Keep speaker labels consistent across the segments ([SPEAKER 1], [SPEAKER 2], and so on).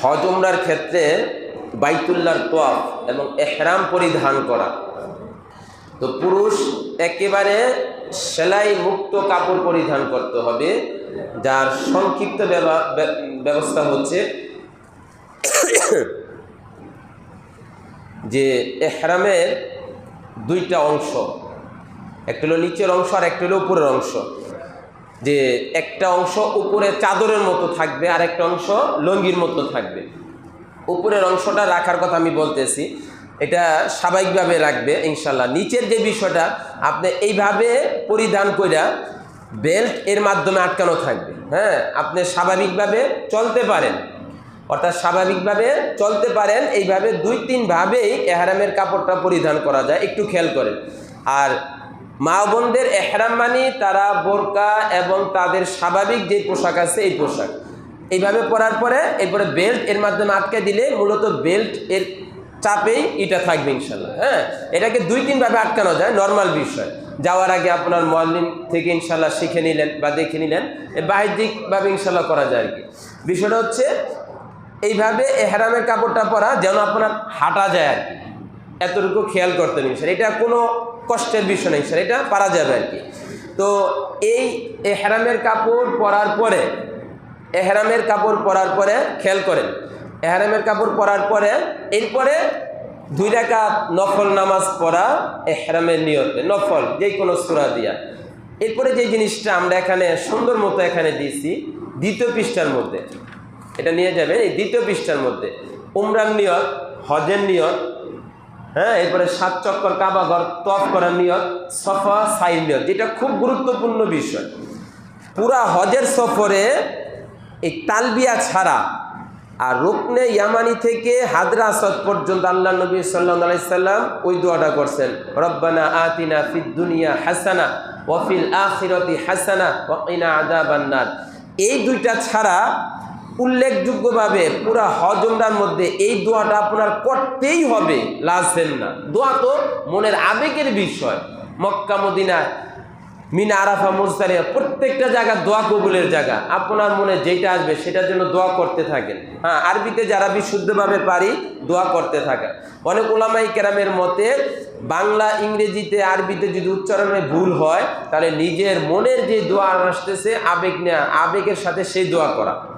[SPEAKER 1] হজ উমরার ক্ষেত্রে বাইতুল্লার তোয়াফ এবং এহরাম পরিধান করা। তো পুরুষ একেবারে সেলাই মুক্ত কাপড় পরিধান করতে হবে, যার সংক্ষিপ্ত ব্যবস্থা হচ্ছে যে এহরামের দুইটা অংশ, একটা হলো নিচের অংশ আর একটা হলো উপরের অংশ। যে একটা অংশ উপরে চাদরের মতো থাকবে আর একটা অংশ লঙ্গির মতো থাকবে। উপরের অংশটা রাখার কথা আমি বলতেছি, এটা স্বাভাবিকভাবে রাখবে, ইনশাল্লাহ। নিচের যে বিষয়টা, আপনি এইভাবে পরিধান কইরা বেল্ট এর মাধ্যমে আটকানো থাকবে। হ্যাঁ আপনি স্বাভাবিকভাবে চলতে পারেন। অর্থাৎ স্বাভাবিকভাবে চলতে পারেন, এইভাবে দুই তিনভাবেই এহারামের কাপড়টা পরিধান করা যায়। একটু খেয়াল করেন। আর মা বোনদের এহরাম মানি, তারা বোরকা এবং তাদের স্বাভাবিক যে পোশাক আছে এই পোশাক। এইভাবে পরার পরে এরপরে বেল্ট এর মাধ্যমে আটকে দিলে মূলত বেল্ট এর চাপেই এটা থাকবে ইনশাল্লাহ হ্যাঁ? এটাকে দুই তিনভাবে আটকানো যায় নর্মাল বিষয়। যাওয়ার আগে আপনার মলিন থেকে ইনশাল্লাহ শিখে নিলেন বা দেখে নিলেন বাহ্যিকভাবে ইনশাল্লাহ করা যায় আর কি। বিষয়টা হচ্ছে, এইভাবে এহরামের কাপড়টা পরা যেন আপনার হাঁটা যায় আর কি। এতটুকু খেয়াল করতে নিন স্যার এটা কোনো কষ্টের বিষয় নেই স্যার, এটা পারা যাবে আর কি। তো এই এহরামের কাপড় পরার পরে, এহরামের কাপড় পরার পরে খেয়াল করেন, এহরামের কাপড় পরার পরে, এরপরে দুই রাকা নফল নামাজ পড়া এহরামের নিয়তে নফল, যে কোনো সুরা দিয়া। এরপরে যে জিনিসটা আমরা এখানে সুন্দর মতো এখানে দিয়েছি, দ্বিতীয় পৃষ্ঠার মধ্যে, এটা নিয়ে যাবেন, এই দ্বিতীয় পৃষ্ঠার মধ্যে উমরান নিয়ত, হজের নিয়ত হ্যাঁ এরপরে সাত চক্কর কাবাঘর তফ করার নিয়ত, সফা সাইন নিয়ত, যেটা খুব গুরুত্বপূর্ণ বিষয়। পুরা হজের সফরে এই তালবিয়া ছাড়া আর রুকনে ইয়ামানি থেকে হাদরা আসাদ পর্যন্ত আল্লাহ নবী সাল্লাহ আলাইসাল্লাম ওই দোয়াটা করছেন, রব্বানা আতিনা ফিদ দুনিয়া হাসানা ওয়াফিল আখিরতি হাসানা ওয়াকিনা আদা বান্নার এই দুইটা ছাড়া উল্লেখযোগ্যভাবে পুরা হজমরার মধ্যে এই দোয়াটা আপনার করতেই হবে লাজবেন না। দোয়া তো মনের আবেগের বিষয়। মক্কা মদিনায় মিনা, আরাফা মুস্তারিয়া প্রত্যেকটা জায়গা দোয়া কবুলের জায়গা। আপনার মনে যেটা আসবে সেটার জন্য দোয়া করতে থাকেন। হ্যাঁ আরবিতে যারা বিশুদ্ধভাবে পারি দোয়া করতে থাকেন। অনেক ওলামাই কেরামের মতে বাংলা, ইংরেজিতে, আরবিতে যদি উচ্চারণে ভুল হয়, তাহলে নিজের মনের যে দোয়া আসতেছে, আবেগ নেওয়া আবেগের সাথে সেই দোয়া করা।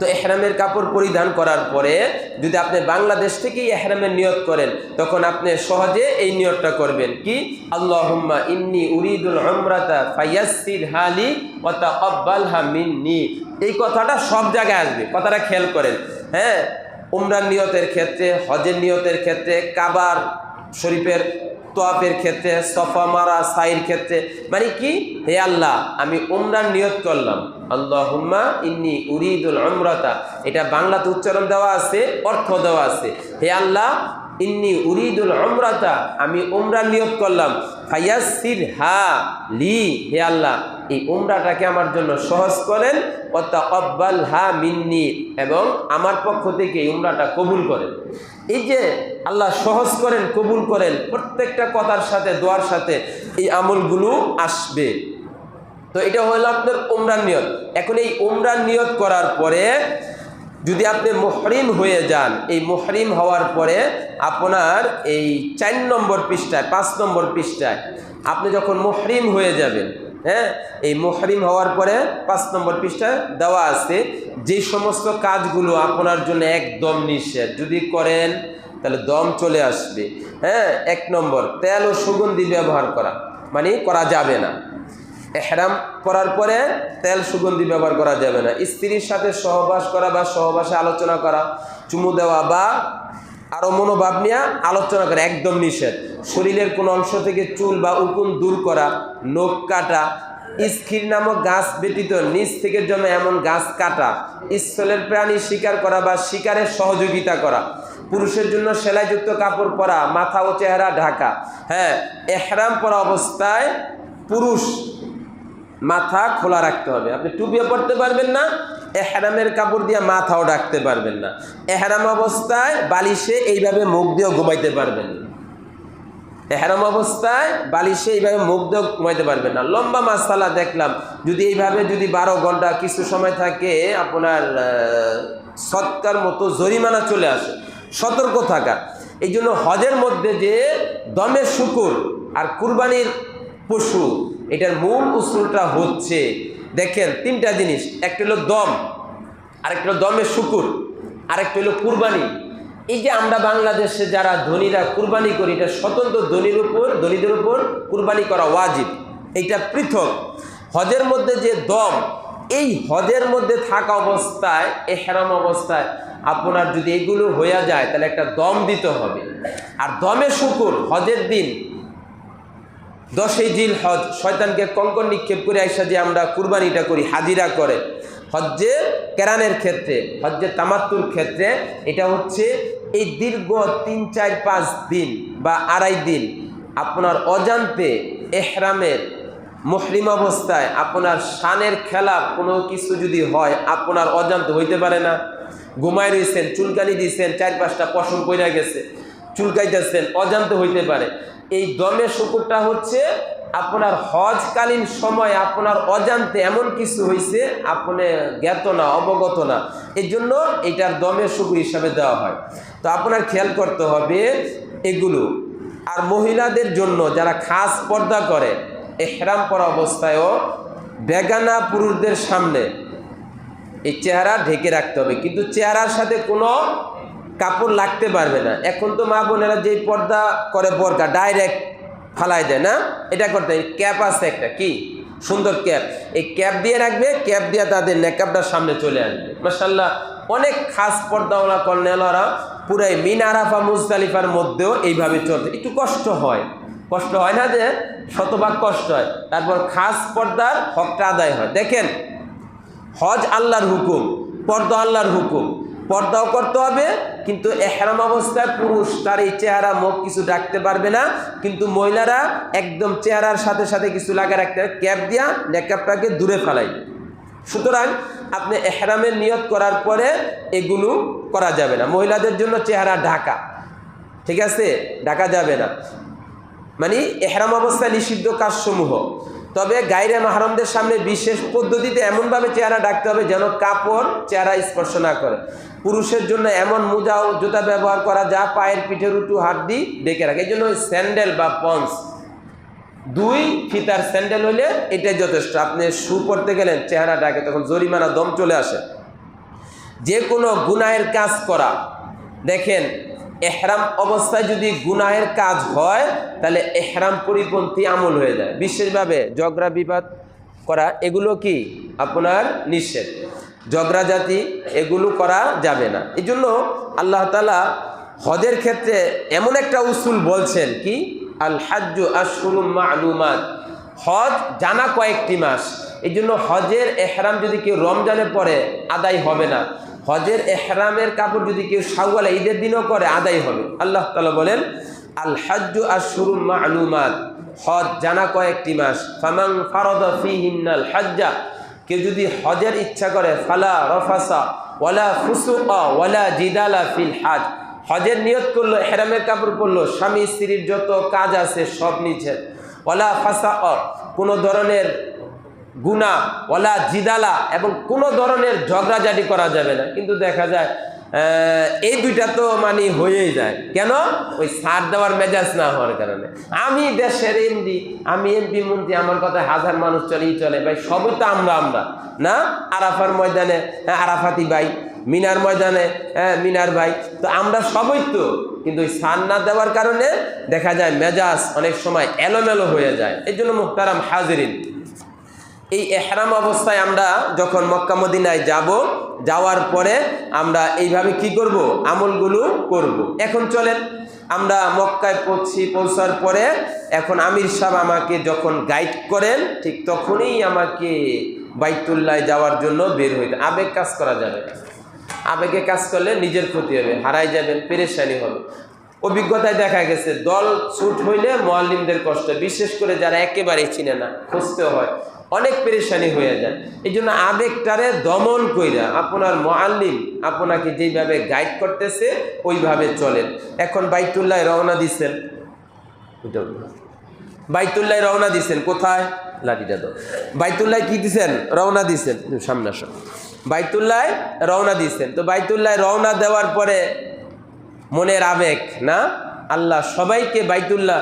[SPEAKER 1] তো এহরামের কাপড় পরিধান করার পরে যদি আপনি বাংলাদেশ থেকেই এহরামের নিয়ত করেন, তখন আপনি সহজে এই নিয়তটা করবেন কি? আল্লাহুম্মা ইন্নি উরিদুল উমরাতা ফায়াসসির হালি ওয়া তাকাব্বালহা মিন্নি। এই কথাটা সব জায়গায় আসবে, কথাটা খেয়াল করেন। হ্যাঁ উমরান নিয়তের ক্ষেত্রে, হজের নিয়তের ক্ষেত্রে, কাবার শরীফের তোয়াপের ক্ষেত্রে, সফা মারা, সাইর ক্ষেত্রে। মানে কি? হে আল্লাহ, আমি উমরার নিয়ত করলাম। আল্লাহ হুম্মা ইন্নি উরিদুল অমরতা এটা বাংলাতে উচ্চারণ দেওয়া আছে, অর্থ দেওয়া আছে। হে আল্লাহ ইন্নি উরিদুল উমরাতা, আমি উমরার নিয়ত করলাম। ফায়াসির হা লি, হে আল্লাহ, এই উমরাটাকে আমার জন্য সহজ করেন অর্থাৎ অব্বাল হা মিন্নি, এবং আমার পক্ষ থেকে এই উমরাটা কবুল করেন। এই যে আল্লাহ সহজ করেন, কবুল করেন, প্রত্যেকটা কথার সাথে, দোয়ার সাথে এই আমলগুলো আসবে। তো এটা হলো আপনার উমরান নিয়ত। এখন এই উমরান নিয়ত করার পরে যদি আপনি মুহরিম হয়ে যান, এই মুহরিম হওয়ার পরে আপনার এই চার নম্বর পৃষ্ঠায়, পাঁচ নম্বর পৃষ্ঠায় আপনি যখন মুহরিম হয়ে যাবেন হ্যাঁ এই মুহরিম হওয়ার পরে পাঁচ নম্বর পৃষ্ঠায় দেওয়া আছে, যে সমস্ত কাজগুলো আপনার জন্য একদম নিষেধ, যদি করেন তাহলে দম চলে আসবে। হ্যাঁ এক নম্বর, তেল ও সুগন্ধি ব্যবহার করা মানে করা যাবে না। এহরাম করার পরে তেল সুগন্ধি ব্যবহার করা যাবে না। স্ত্রীর সাথে সহবাস করা বা সহবাসে আলোচনা করা, চুমু দেওয়া বা আরও মনোভাব নিয়ে আলোচনা করা একদম নিষেধ। শরীরের কোনো অংশ থেকে চুল বা উকুন দূর করা, নখ কাটা, স্কির নামক গাছ ব্যতীত নিচ থেকে জন্য এমন গাছ কাটা, স্থলের প্রাণী শিকার করা বা শিকারের সহযোগিতা করা, পুরুষের জন্য সেলাইযুক্ত কাপড় পরা, মাথা ও চেহারা ঢাকা। হ্যাঁ এহরাম পরা অবস্থায় পুরুষ মাথা খোলা রাখতে হবে। আপনি টুপিও পরতে পারবেন না, এহরামের কাপড় দিয়ে মাথাও ডাকতে পারবেন না। এহরাম অবস্থায় বালিশে এইভাবে মুখ দিয়েও ঘুমাইতে পারবেন না। এহরাম অবস্থায় বালিশে এইভাবে মুখ দিয়ে ঘুমাইতে পারবেন না। লম্বা মাসালা দেখলাম, যদি এইভাবে যদি বারো ঘণ্টা কিছু সময় থাকে, আপনার সৎকার মতো জরিমানা চলে আসে। সতর্ক থাকা। এই জন্য হজের মধ্যে যে দমের শুকুর আর কুরবানির পশু এটার মূল উসুলটা হচ্ছে, দেখেন তিনটা জিনিস, একটা হলো দম, আরেকটা হলো দমের শুকুর, আরেকটা হলো কুরবানি। এই যে আমরা বাংলাদেশে যারা ধনীরা কুরবানি করি, এটা স্বতন্ত্র ধনীর উপর, ধনীদের উপর কুরবানি করা ওয়াজিব এইটা পৃথক। হজের মধ্যে যে দম, এই হজের মধ্যে থাকা অবস্থায়, এহেরাম অবস্থায় আপনার যদি এগুলো হয়ে যায়, তাহলে একটা দম দিতে হবে। আর দমে শুকুর, হজের দিন দশই জিল হজ শয়তানকে কঙ্কন নিক্ষেপ করে আইসা যে আমরা কুরবানিটা করি, হাজিরা করে। হজ্জে কেরানের ক্ষেত্রে, হজ্জে তামাত্তুর ক্ষেত্রে এটা হচ্ছে এই দীর্ঘ তিন, চার, পাঁচ দিন বা আড়াই দিন আপনার অজান্তে এহরামের মুহরিম অবস্থায় আপনার শানের খেলা কোনো কিছু যদি হয়, আপনার অজান্ত হইতে পারে না। ঘুমায় রয়েছেন চুলকানি দিয়েছেন চার পাঁচটা পশম পইরা গেছে, চুলকাইতেছেন, অজান্ত হইতে পারে। এই দমের শুকুরটা হচ্ছে আপনার হজকালীন সময় আপনার অজান্তে এমন কিছু হয়েছে আপনি জ্ঞাত না, অবগত না। এই জন্য এটার দমের শুকুর হিসাবে দেওয়া হয়। তো আপনার খেয়াল করতে হবে এগুলো। আর মহিলাদের জন্য যারা খাস পর্দা করে, এহরাম পরা অবস্থায়ও বেগানা পুরুষদের সামনে এই চেহারা ঢেকে রাখতে হবে। কিন্তু চেহারার সাথে কোনো কাপড় লাগতে পারবে না। এখন তো মা বোনেরা যেই পর্দা করে বরকা ডাইরেক্ট ফালাই দেয়, না? এটা করতে। ক্যাপ আছে একটা, কি? সুন্দর ক্যাপ। এই ক্যাপ দিয়ে রাখবে, ক্যাপ দিয়ে তাদের নেকআপটার সামনে চলে আসবে। মাসাল্লাহ অনেক খাস পর্দাওয়ালা কর্নেলরা পুরাই মিন, আরাফা মুজদালিফার মধ্যেও এইভাবে চলছে একটু কষ্ট হয়। কষ্ট হয় না যে শতভাগ কষ্ট হয়। তারপর খাস পর্দার হকটা আদায় হয়। দেখেন, হজ আল্লাহর হুকুম, পর্দা আল্লাহর হুকুম। পর্দাও করতে হবে, কিন্তু এহরাম অবস্থায় পুরুষ, তার এই চেহারা মুখ কিছু ডাকতে পারবে না, কিন্তু মহিলারা একদম চেহারার সাথে সাথে কিছু লাগা রাখতে ক্যাপ দিয়া মেকআপটাকে দূরে ফেলাই। সুতরাং আপনি এহরামের নিয়ত করার পরে এগুলো করা যাবে না। মহিলাদের জন্য চেহারা ঢাকা, ঠিক আছে? ঢাকা যাবে না। মানে এহরাম অবস্থায় নিষিদ্ধ কাজসমূহ। তবে গাইরে মাহরমদের সামনে বিশেষ পদ্ধতিতে এমনভাবে চেহারা ডাকতে হবে যেন কাপড় চেহারা স্পর্শ না করে। পুরুষের জন্য এমন মোজা জুতা ব্যবহার করা যা পায়ের পিঠের উঁচু হাড্ডি ডেকে রাখে। এই জন্য স্যান্ডেল বা পন্স। দুই ফিতার স্যান্ডেল হলে এটাই যথেষ্ট। আপনি শু পরতে গেলেন, চেহারা ডাকে, তখন জরিমানা দম চলে আসে। যে কোনো গুনায়ের কাজ করা। দেখেন এহরাম অবস্থায় যদি গুনাহের কাজ হয়, তাহলে এহরাম পরিপন্থী আমল হয়ে যায়। বিশেষভাবে জগরা বিবাদ করা, এগুলো কি? আপনার নিষেধ। জগরা জাতি, এগুলো করা যাবে না। এই জন্য আল্লাহ তালা হজের ক্ষেত্রে এমন একটা উসুল বলছেন কি? আল আশহুরুম মালুমাত। হজ জানা কয়েকটি মাস। এই জন্য হজের এহরাম যদি কেউ রমজানে পরে আদায় হবে না। হজের এহরামের কাপড় যদি কেউ সাউওয়ালা ঈদের দিনও করে, আদায় হবে। আল্লাহ তালা বলেন, আল হাজ্জু আশহুরুম মালুমাত। হজ জানা কয়েকটি মাস। ফামাং ফারদ ফিহিন্নাল হাজ্জা। কেউ যদি হজের ইচ্ছা করে, ফালা রফাসা ওয়ালা ফুসুকা ওয়ালা জিদালা ফিল হাজ। হজের নিয়ত করল হেরামের কাপড় পরলো, স্বামী স্ত্রীর যত কাজ আছে সব নিচে ওলা ফাসা কোনো ধরনের গুণা ওলা জিদালা এবং কোনো ধরনের ঝগড়াঝাটি করা যাবে না। কিন্তু দেখা যায় এই দুইটা তো মানে হয়েই যায়। কেন? ওই সার দেওয়ার মেজাজ না হওয়ার কারণে। আমি দেশের এমডি আমি এমপি মন্ত্রী আমার কথা হাজার মানুষ চলেই চলে। ভাই সবই তো আমরা আমরা। না? আরাফার ময়দানে হ্যাঁ, আরাফাতি ভাই মিনার ময়দানে হ্যাঁ মিনার ভাই। তো আমরা সবই তো। কিন্তু ওই সার না দেওয়ার কারণে দেখা যায় মেজাজ অনেক সময় এলোমেলো হয়ে যায়। এই জন্য মুক্তারাম হাজিরিন। এই এহরাম অবস্থায় আমরা যখন মক্কা মদিনায় যাব, যাওয়ার পরে আমরা এইভাবে কি করব? আমলগুলো করব। এখন চলেন, আমরা মক্কায় পৌঁছি, পৌঁছার পরে এখন আমির সাহেব আমাকে যখন গাইড করেন, ঠিক তখনই আমাকে বাইতুল্লায় যাওয়ার জন্য বের হইতে আবেগ কাজ করা যাবে আবেগে কাজ করলে নিজের ক্ষতি হবে, হারাই যাবেন, পেরেশানি হবে। অভিজ্ঞতায় দেখা গেছে, দল ছুট হইলে মোয়াল্লিমদের কষ্ট, বিশেষ করে যারা একেবারেই চিনে না খুঁজতে হয়। অনেক পেরেশানি হয়ে যায়। এই জন্য আবেগটারে দমন কইরা আপনার মোয়াল্লিম আপনাকে যেইভাবে গাইড করতেছে, ওইভাবে চলেন। এখন বাইতুল্লাহ রওনা দিচ্ছেন। বাইতুল্লাহ রওনা দিছেন। কোথায়? লাঠিটা দাও বাইতুল্লাহ কি দিছেন? রওনা দিছেন। সামনে আসো। বাইতুল্লাহ রওনা দিছেন। তো বাইতুল্লাহ রওনা দেওয়ার পরে মনের আবেগ, না? আল্লাহ সবাইকে বাইতুল্লাহ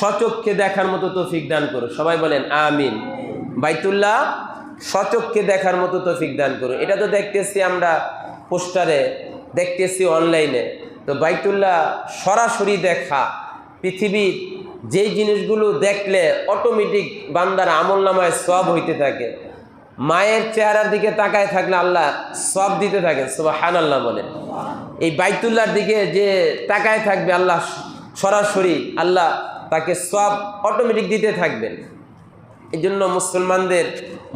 [SPEAKER 1] সচক্ষে দেখার মতো তৌফিক দান করো সবাই বলেন, আমিন। বাইতুল্লাহ সচক্ষে দেখার মতো তৌফিক দান করো এটা তো দেখতেছি আমরা পোস্টারে, দেখতেছি অনলাইনে। তো বাইতুল্লাহ সরাসরি দেখা, পৃথিবীর যেই জিনিসগুলো দেখলে অটোমেটিক বান্দার আমল নামায় সব হইতে থাকে। মায়ের চেহারার দিকে তাকায় থাকলে আল্লাহ সব দিতে থাকেন হান আল্লাহ বলে। এই বাইতুল্লাহর দিকে যে তাকায় থাকবে আল্লাহ সরাসরি আল্লাহ তাকে সব অটোমেটিক দিতে থাকবেন। এই জন্য মুসলমানদের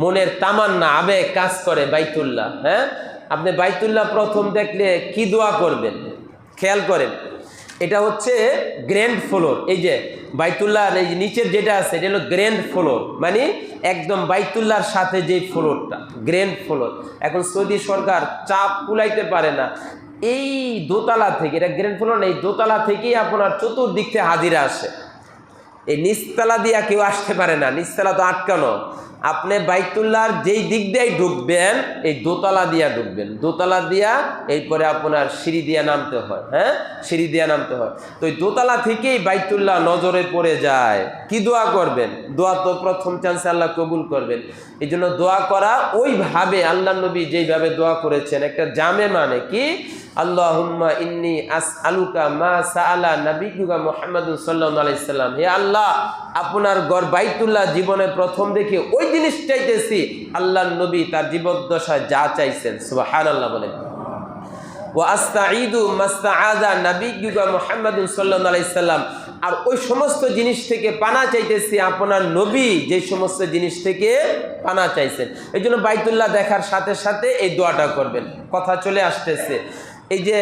[SPEAKER 1] মনের তামান্না, আবেগ কাজ করে বাইতুল্লাহ হ্যাঁ? আপনি বাইতুল্লাহ প্রথম দেখলে কি দোয়া করবেন? খেয়াল করেন, এটা হচ্ছে গ্র্যান্ড ফ্লোর, এই যে বাইতুল্লাহর এই নিচের যেটা আছে, এটা হলো গ্র্যান্ড ফ্লোর মানে একদম বাইতুল্লাহর সাথে যে ফ্লোরটা, গ্র্যান্ড ফ্লোর। এখন সৌদি সরকার চাপ কুলাইতে পারে না, এই দোতলা থেকে, এটা গ্র্যান্ড ফ্লোর না, এই দোতলা থেকেই আপনার চতুর্দিক থেকে হাজিরা আসে। এই নিচতলা দিয়া কেউ আসতে পারে না, নিচতলা তো আটকানো। আপনি বাইতুল্লাহর যেই দিক দিয়েই ঢুকবেন, এই দোতলা দিয়া ঢুকবেন। দোতলা দিয়া এরপরে আপনার সিঁড়ি দিয়া নামতে হয় হ্যাঁ? সিঁড়ি দিয়া নামতে হয়। তো এই দোতলা থেকেই বাইতুল্লাহ নজরে পড়ে যায়। কি দোয়া করবেন? দোয়া তো প্রথম চান্সে আল্লাহ কবুল করবেন। এই জন্য দোয়া করা, ওইভাবে আল্লাহ নবী যেইভাবে দোয়া করেছেন, একটা জামে মানে কি? আল্লাহুম্মা ইন্নি আস আলুকা মা সাআলা সাল্লাল্লাহু আলাইহি সাল্লাম। হে আল্লাহ, আপনার গড় বাইতুল্লাহ জীবনে প্রথম দেখে ওই জিনিস চাইতেছি, আল্লাহর নবী তার জীবদ্দশায় যা চাইছেন, সুবহানাল্লাহ বলেন। ওয়া আস্তাঈদু মাস্তাআযা নাবিয়ুকা মুহাম্মাদুন সাল্লাল্লাহু আলাইহি সাল্লাম। আর ওই সমস্ত জিনিস থেকে পানা চাইতেছি, আপনার নবী যে সমস্ত জিনিস থেকে পানা চাইছেন। এই জন্য বাইতুল্লাহ দেখার সাথে সাথে এই দোয়াটা করবেন। কথা চলে আসতেছে। এই যে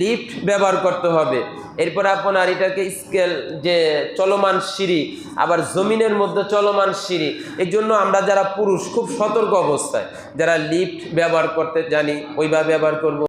[SPEAKER 1] লিফট ব্যবহার করতে হবে। এরপর আপনার এটাকে স্কেল যে চলমান সিঁড়ি, আবার জমিনের মধ্যে চলমান সিঁড়ি, এই জন্য আমরা যারা পুরুষ খুব সতর্ক অবস্থায়, যারা লিফট ব্যবহার করতে জানি, ওইভাবে ব্যবহার করব।